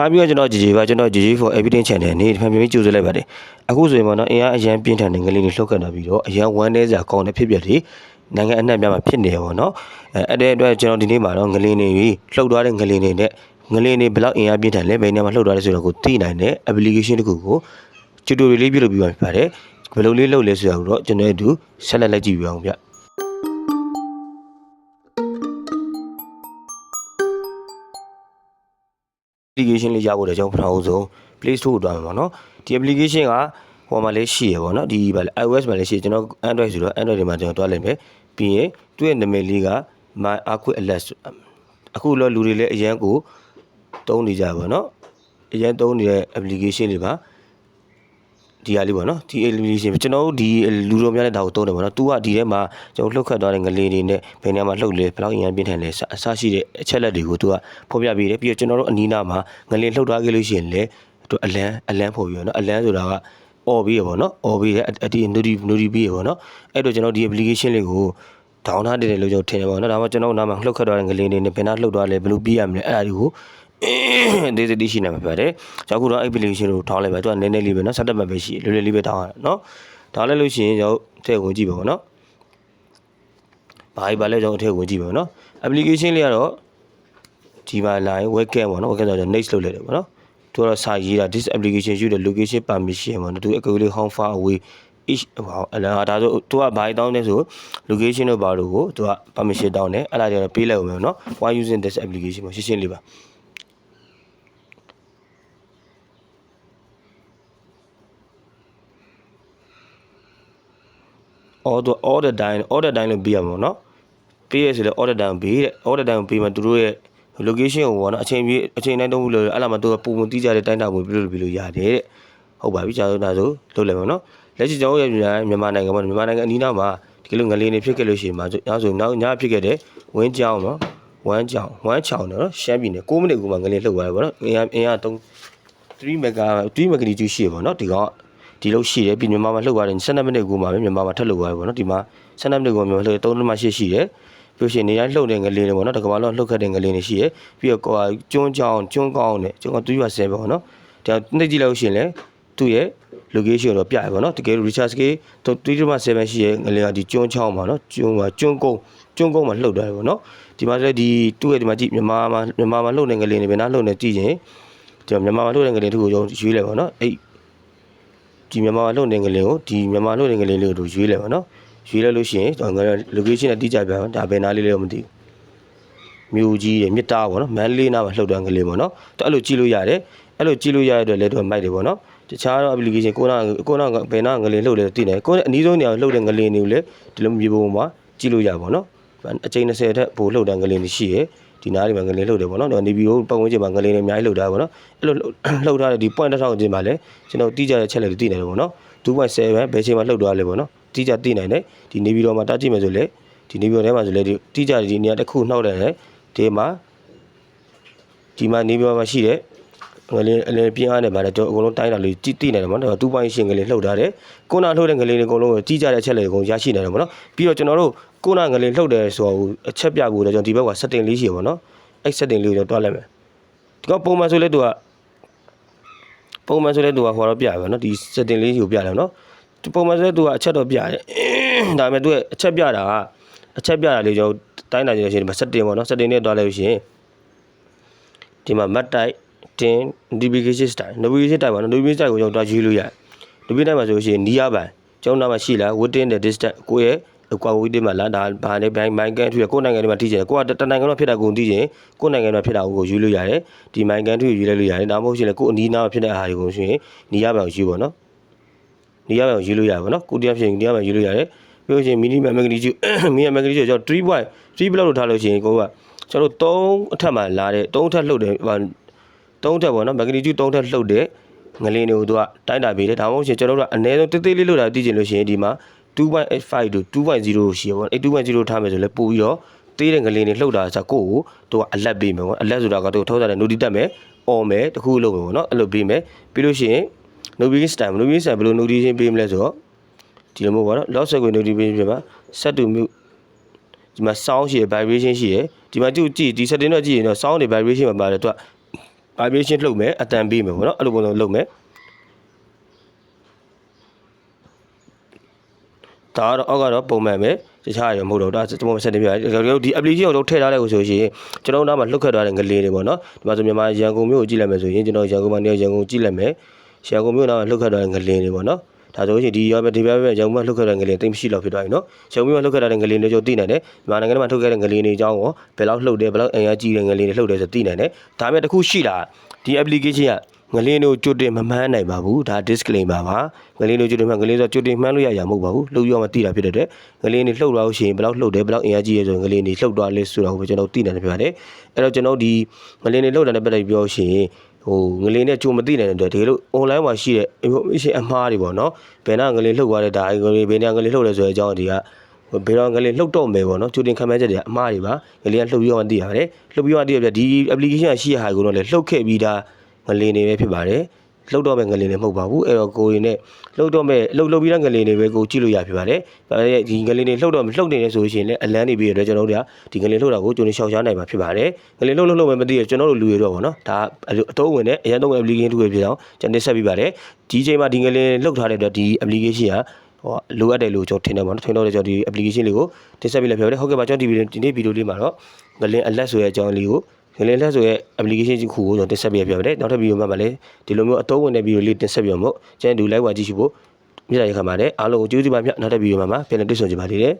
ဟာပြီးတော့ကျွန်တော် GG ပါကျွန်တော် GG for evidence channel နေဒီဖန်ပြန်ပြီးကြိုဆိုလိုက်ပါတယ်အခုဆိုရင်ပေါ့နော်အင်အားအရန်ပြင်းထန်တဲ့ငလင်းတွေလှုပ်ခတ်လာပြီးတော့အရန်ဝမ်းနေစရာကောင်းတဲ့ဖြစ်ပျက်တွေနိုင်ငံအနှံ့များမှာဖြစ်နေရပေါ့နော်အဲအဲ့တဲ့အတွက်ကျွန်တော်ဒီနေ့မှာတော့ငလင်းတွေလှုပ်သွားတဲ့ငလင်းတွေနဲ့ငလင်းတွေဘယ်လောက်အင်အားပြင်းထန်လဲဘယ်နေရာမှာလှုပ်သွားလဲဆိုတော့ကိုသိနိုင်တဲ့ application တစ်ခုကို tutorial လေးပြုလုပ်ပြီးပါဖြစ်ပါတယ်ဘယ်လိုလေးလုပ်လဲဆိုတာကိုတော့ကျွန်တော်တို့ဆက်လက်လိုက်ကြည့်ပြအောင်ဗျ application လေးရဖို့တော့ကျွန်တော်ပထမဆုံး Play Store ကိုတွားမှာပေါ့နော်ဒီ application ကဟိုမှာလေးရှိရပေါ့နော်ဒီဘာလဲ iOS မှာလေးရှိကျွန်တော် Android ဆိုတော့ Android တွေမှာကျွန်တော်တွားလိုက်မယ်ပြီးရင်သူ့ရဲ့နာမည်လေးက My Aqua Alert အခုတော့လူတွေလည်းအရန်ကိုတုံးနေကြပါတော့အရန်တုံးနေတဲ့ application လေးပါ ဒီဟာလေးပေါ့နော်ဒီ application ကျွန်တော်တို့ဒီလူတော်များလည်းဒါကိုသုံးတယ်ပေါ့နော်။ तू ကဒီထဲမှာကျွန်တော်လှုပ်ခတ်သွားတဲ့ငလေတွေနဲ့ဘယ်နေရာမှာလှုပ်လဲဘယ်လောက်အရင်ပြင်းထန်လဲအစရှိတဲ့အချက်လက်တွေကို तू ကဖော်ပြပေးတယ်ပြီးတော့ကျွန်တော်တို့အနီးနားမှာငလေလှုပ်ထားခဲ့လို့ရှိရင်လည်းသူအလန်းအလန်းဖော်ပြီးတော့နော်အလန်းဆိုတာကអော်ပြီးရပေါ့နော်អော်ပြီးရအဒီ noti noti ပြီးရပေါ့နော်အဲ့တော့ကျွန်တော်ဒီ application လေးကို ဒေါင်းထားတယ်လို့ကျွန်တော်ထင်တယ်ပေါ့နော်ဒါမှကျွန်တော်နားမှာလှုပ်ခတ်သွားတဲ့ငလင်းတွေနဲ့ဘယ်နာလှုပ်သွားလဲဘယ်လိုပြီးရမလဲအဲ့ဒါတွေကို ဒေသတိရှိနေမှာပါတယ်ကျွန်တော်ခုတော့ application ကိုထောင်းလိုက်ပါသူကနည်းနည်းလေးပဲနော်စက်တက်မှပဲရှိလွယ်လွယ်လေးပဲထောင်းရတာနော်ထောင်းလိုက်လို့ရှိရင်ကျွန်တော်ထည့်ဝင်ကြည့်ပါဘောနော်ဘာကြီးပါလဲကျွန်တော်ထည့်ဝင်ကြည့်ပါဘောနော် application လေးကတော့ဒီမှာ line webcam ပေါ့နော် webcam ဆိုတော့ next လုပ်လိုက်တယ်ပေါ့နော်သူကတော့စာရေးတာ this application use the location permission ပေါ့နော်သူအကူလေး how far away each ဟောအလားဒါဆိုသူကဘာတောင်းလဲဆို location တို့ဘာလို့ကိုသူက permission တောင်းတယ်အဲ့ဒါကြတော့ပေးလိုက်အောင်မယ်နော် why using this application ပေါ့ရှင်းရှင်းလေးပါ all the all the time all the time လို့ပေးရမှာပေါ့နော်ပေးရဆိုလဲ all the time ပေးတဲ့ all the time ပေးမှသူတို့ရဲ့ location ကိုပေါ့နော်အချိန်ပြည့်အချိန်တိုင်းတုံးလို့အဲ့လာမှသူကပုံပုံတိကျတဲ့တိုင်းတာကိုပြလို့ပြလို့ရတယ်တဲ့ဟုတ်ပါပြီကျွန်တော်တို့ဒါဆိုလုပ်လိုက်ပါတော့လက်ရှိကျွန်တော်ရဲ့မြန်မာနိုင်ငံမှာမြန်မာနိုင်ငံအနီးနားမှာဒီလိုငလေးနေဖြစ်ခဲ့လို့ရှိရင်မှာညဆိုနောက်ညဖြစ်ခဲ့တဲ့ဝင်းကြောင်းနော်ဝမ်းကြောင်းဝမ်းချောင်းနော်ရှမ်းပြည်နယ်6မိနစ်ကူမှငလေးလှုပ်သွားတယ်ပေါ့နော်အင်အားအင်အား3 3 mega 3 magnitude ရှိရပေါ့နော်ဒီကောင် ဒီလောက်ရှိတယ်ပြီးမြန်မာမှာလှုပ်သွားတယ်12မိနစ်ကူမှပဲမြန်မာမှာထပ်လှုပ်သွားတယ်ပေါ့နော်ဒီမှာ12မိနစ်ကူမြန်မာလှုပ်3မှ8ရှိတယ်ပြီးရှင်နေတိုင်းလှုပ်တဲ့ငလေးတွေပေါ့နော်တကဘာလုံးလှုပ်ခတ်တဲ့ငလေးတွေရှိရပြီးတော့ကျွန်းချောင်းကျွန်းကောင်းနဲ့ကျွန်းကောင်း2ရွာ10ပေါ့နော်ဒါနှိပ်ကြည့်လိုက်လို့ရှိရင်လေသူ့ရဲ့ location တော့ပြရပါတော့တကယ်လို့ recharge scale 3.7ရှိရဲ့ငလင်ကဒီကျွန်းချောင်းမှာနော်ကျွန်းမှာကျွန်းကုန်းကျွန်းကုန်းမှာလှုပ်သွားတယ်ပေါ့နော်ဒီမှာလည်းဒီသူ့ရဲ့ဒီမှာကြည့်မြန်မာမှာမြန်မာမှာလှုပ်နေငလင်တွေပဲနားလှုပ်နေကြည့်ရင်ဒီမြန်မာမှာလှုပ်နေငလင်တစ်ခုကိုရွေးလိုက်ပါတော့အဲ့ ဒီမြန်မာမှာလှုပ်နေငလင်ကိုဒီမြန်မာလှုပ်နေငလင်လေးကိုရွေးလိုက်ပါတော့ရွေးလိုက်လို့ရှိရင်တော့ငလင် location နဲ့တိကျပြပါဒါဘယ်နားလေးလဲမသိဘူးမြို့ကြီးရဲ့မြစ်တာပေါ့နော်မန်းလေးနားမှာလှုပ်တဲ့ငလင်ပေါ့နော်တော့အဲ့လိုကြည့်လို့ရတယ်အဲ့လိုကြည့်လို့ရတဲ့အတွက်လည်းတော့မိုက်တယ်ပေါ့နော်တခြားတော့ application ကိုနာကိုနာဘယ်နာငလင်လှုပ်လဲသိတယ်ကိုအနည်းဆုံးနေရာလှုပ်တဲ့ငလင်တွေကိုလည်းဒီလိုမြေပုံမှာကြည့်လို့ရပါတော့ အချိန်20ထက်ပိုလှုပ်တဲ့ငလင်တွေရှိရယ်ဒီနားတွေမှာငလင်လှုပ်တယ်ပေါ့နော်နေပြီးတော့ပတ်ဝန်းကျင်မှာငလင်တွေအများကြီးလှုပ်တာပေါ့နော်အဲ့လိုလှုပ်ထားတဲ့ဒီ point တစ်ထောင်ကျင်းမှာလည်းကျွန်တော်တိကျတဲ့ချက်လက်တွေသိနေတယ်ပေါ့နော်2.7ဘယ်ချိန်မှာလှုပ်သွားလဲပေါ့နော်တိကျသိနိုင်တယ်ဒီနေပြီးတော့မှတားကြည့်မယ်ဆိုလေဒီနေပြီးတော့ထဲမှာဆိုလေဒီတိကျဒီနေရာတစ်ခုနှောက်တယ်လေဒီမှာဒီမှာနေပြီးတော့မှရှိတဲ့ငလင်းအလင်းပြင်းအားနဲ့ဗါတယ်တော့အကုန်လုံးတိုင်းတာလေးကြည့်သိနေတယ်ပေါ့နော်2.8ငလင်းလှုပ်ထားတယ်ကိုနာလှုပ်တဲ့ငလင်းတွေအကုန်လုံးကိုကြီးကြတဲ့အချက်လေးအကုန်ရရှိနေတယ်ပေါ့နော်ပြီးတော့ကျွန်တော်တို့ ကိုနာငလင်းလှုပ်တယ်ဆိုတော့အချက်ပြဖို့တော့ကျွန်တော်ဒီဘက်က setting လေးရှိရပေါ့နော်အဲ့ setting လေးကိုကျွန်တော်တွားလိုက်မယ်ဒီကပုံမှန်ဆိုလဲသူကပုံမှန်ဆိုလဲသူကဟိုတော့ပြရပါနော်ဒီ setting လေးကိုပြတယ်နော်ဒီပုံမှန်ဆိုလဲသူကအချက်တော့ပြတယ်ဒါပေမဲ့သူရဲ့အချက်ပြတာကအချက်ပြတာလေးကျွန်တော်တိုင်းတာကြည့်လို့ရှိရင်ဒီမှာ setting ပေါ့နော် setting နဲ့တွားလိုက်လို့ရှိရင်ဒီမှာ mat type တင် notification style notification style ပါနော် notification style ကိုကျွန်တော်တွားရေးလို့ရတယ် notification style မှာဆိုလို့ရှိရင်နီးရပိုင်းကျွန်တော်နားမှာရှိလား within the distance ကိုယ့်ရဲ့အ ကွာဝေးတင်မှာလားဒါဘာလဲဘိုင်းဘိုင်းကန်ထွေးကိုယ်နိုင်ငံတွေမှာထိကျတယ်ကိုကတနိုင်ငံမှာဖြစ်တာကိုသိချင်ကိုယ်နိုင်ငံမှာဖြစ်တာကိုယူလို့ရတယ်ဒီမိုင်ကန်ထွေးယူလိုက်လို့ရတယ်ဒါမှမဟုတ်ရှင်လေကိုအနီးနားမှာဖြစ်တဲ့အားတွေကိုဆိုရင်နီးရပိုင်းကိုယူပါနော်နီးရပိုင်းကိုယူလို့ရပါနော်ကိုတရားဖြစ်ရင်နီးရပိုင်းယူလို့ရတယ်ပြီးလို့ရှိရင် minimum magnitude minimum magnitude ကျွန်တော်3.3 block လို့ထားလို့ရှိရင်ကိုကကျွန်တော်3အထက်မှာလာတဲ့3အထက်လှုပ်တယ်3ထက်ပေါ့နော် magnitude 3ထက်လှုပ်တဲ့ငလင်းတွေကိုသူကတိုင်းတာပေးတယ်ဒါမှမဟုတ်ရှင်ကျွန်တော်တို့ကအနည်းဆုံးတေးသေးလေးလှုပ်တာသိချင်လို့ရှိရင်ဒီမှာ 2.85တို့2.0ရှိရပေါ့အဲ့2.0ထားမယ်ဆိုလဲပို့ပြီးတော့တေးတဲ့ငလင်းတွေလှုပ်တာဆိုကိုကိုသူကအလက်ပေးမယ်ပေါ့အလက်ဆိုတာကသူထောက်စားတဲ့ node တက်မယ်អော်မယ်တခုလုပ်မယ်ပေါ့နော်အဲ့လိုပေးမယ်ပြီးလို့ရှိရင် notification style notification style ဘယ်လို notification ပေးမလဲဆိုတော့ဒီလိုမျိုးပေါ့နော် loud sequence notification ပြပါ set to mute ဒီမှာ sound ရှိရယ် vibration ရှိရယ်ဒီမှာကြည့်ကြည့်ဒီ setting တော့ကြည့်ရင်တော့ sound တွေ vibration မှာပါတယ်သူက vibration လှုပ်မယ်အတန်ပေးမယ်ပေါ့နော်အဲ့လိုပုံစံလှုပ်မယ် ဒါကတော့အောက်ကတော့ပုံမှန်ပဲတခြားရမဟုတ်တော့ဒါကျွန်တော်ဆက်နေပြရတယ်ဒီ application ကိုတော့ထည့်ထားတဲ့ကိုဆိုရှင်ကျွန်တော်တို့နောက်မှာလှုပ်ခတ်ထားတဲ့ငလေးတွေပေါ့နော်ဒီမှာဆိုမြန်မာရန်ကုန်မြို့ကိုကြည့်လိုက်မယ်ဆိုရင်ကျွန်တော်ရန်ကုန်မှာနေရန်ကုန်ကြည့်လိုက်မယ်ရန်ကုန်မြို့နောက်လှုပ်ခတ်ထားတဲ့ငလေးတွေပေါ့နော်ဒါဆိုရင်ဒီရောဒီဘက်ဘက်ရန်ကုန်မှာလှုပ်ခတ်တဲ့ငလေးတိတ်မရှိတော့ဖြစ်သွားပြီနော်ရန်ကုန်မြို့မှာလှုပ်ခတ်တဲ့ငလေးတွေကျွန်တော်သိနိုင်တယ်မြန်မာနိုင်ငံမှာလှုပ်ခတ်တဲ့ငလေးတွေအကြောင်းကိုဘယ်လောက်လှုပ်တယ်ဘယ်လောက်အင်အားကြီးတဲ့ငလေးတွေလှုပ်တယ်ဆိုသိနိုင်တယ်ဒါပေမဲ့တစ်ခုရှိတာဒီ application က ငလင်းတို့ကြွတင်မမှန်းနိုင်ပါဘူးဒါ disclaimer ပါငလင်းတို့ကြွတင်မှငလင်းဆိုကြွတင်မှန်းလို့ရရမဟုတ်ပါဘူးလှုပ်ရောမသိတာဖြစ်တဲ့အတွက်ငလင်းတွေလှုပ်တော့ရှိရင်ဘယ်လောက်လှုပ်တယ်ဘယ်လောက်အင်အားကြီးရဲဆိုရင်ငလင်းတွေလှုပ်သွားလဲဆိုတော့ကျွန်တော်သိနိုင်တယ်ဖြစ်ပါတယ်အဲ့တော့ကျွန်တော်ဒီငလင်းတွေလှုပ်တာနဲ့ပတ်သက်ပြီးပြောရှိရင်ဟိုငလင်းနဲ့ကြုံမသိနိုင်တဲ့အတွက်ဒီလို online မှာရှိတဲ့ information အမှားတွေပေါ့နော်ဘယ်နာငလင်းလှုပ်သွားတဲ့ဒါငလင်းဘယ်နာငလင်းလှုပ်လဲဆိုတဲ့အကြောင်းဒီကဘယ်တော့ငလင်းလှုပ်တော့မယ်ပေါ့နော်ကြိုတင်ခံမဲ့ချက်တွေအမှားတွေပါငလင်းကလှုပ်ပြီးတော့သိရတယ်လှုပ်ပြီးတော့သိရပြဒီ application ရှိရဟာကိုတော့လေလှုပ်ခဲ့ပြီးသား ငလင်းတွေပဲဖြစ်ပါတယ်လှုပ်တော့မဲ့ငလင်းတွေမဟုတ်ပါဘူးအဲ့တော့ကိုရင်နဲ့လှုပ်တော့မဲ့လှုပ်လှုပ်ပြီးသားငလင်းတွေပဲကိုကြည့်လို့ရဖြစ်ပါတယ်ဒါပေမဲ့ဒီငလင်းတွေလှုပ်တော့လှုပ်နေတယ်ဆိုရင်လည်းအလန်းနေပြီးရတဲ့ကျွန်တော်တို့ကဒီငလင်းလှုပ်တာကိုကြိုတင်ရှောင်ရှားနိုင်မှာဖြစ်ပါတယ်ငလင်းလှုပ်လှုပ်လှုပ်ပဲမသိရကျွန်တော်တို့လူတွေတော့ဗောနော်ဒါအတုံးဝင်တဲ့အရင်တော့ application တစ်ခုဖြစ်အောင်ကျွန်တော်ဆက်ပြီးပါတယ်ဒီချိန်မှာဒီငလင်းလှုပ်ထားတဲ့အတွက်ဒီ application ကဟိုလိုအပ်တယ်လို့ကျွန်တော်ထင်တယ်ပေါ့နော်ထင်တော့ကျွန်တော်ဒီ application လေးကိုတင်ဆက်ပြီးလည်းပြောတယ်ဟုတ်ကဲ့ပါကျွန်တော်ဒီဗီဒီယိုဒီနေ့ဗီဒီယိုလေးမှာတော့ငလင်းအလက်ဆိုရဲ့အကြောင်းလေးကို ငလင်းလက်ဆိုရဲ့ application ကြီးခုကိုကျွန်တော်တင်ဆက်ပြီးပြောပါတယ်နောက်ထပ်ဗီဒီယိုမှာလည်းဒီလိုမျိုးအသုံးဝင်တဲ့ဗီဒီယိုလေးတင်ဆက်ပြမို့ကျွန်တော်ဒီ live ဝါကြည့်ရှိဖို့မြစ်တာရခံပါတယ်အားလုံးကိုကျေးဇူးပါမြတ်နောက်ထပ်ဗီဒီယိုမှာပြန်လည်တွေ့ဆုံကြပါသေးတယ်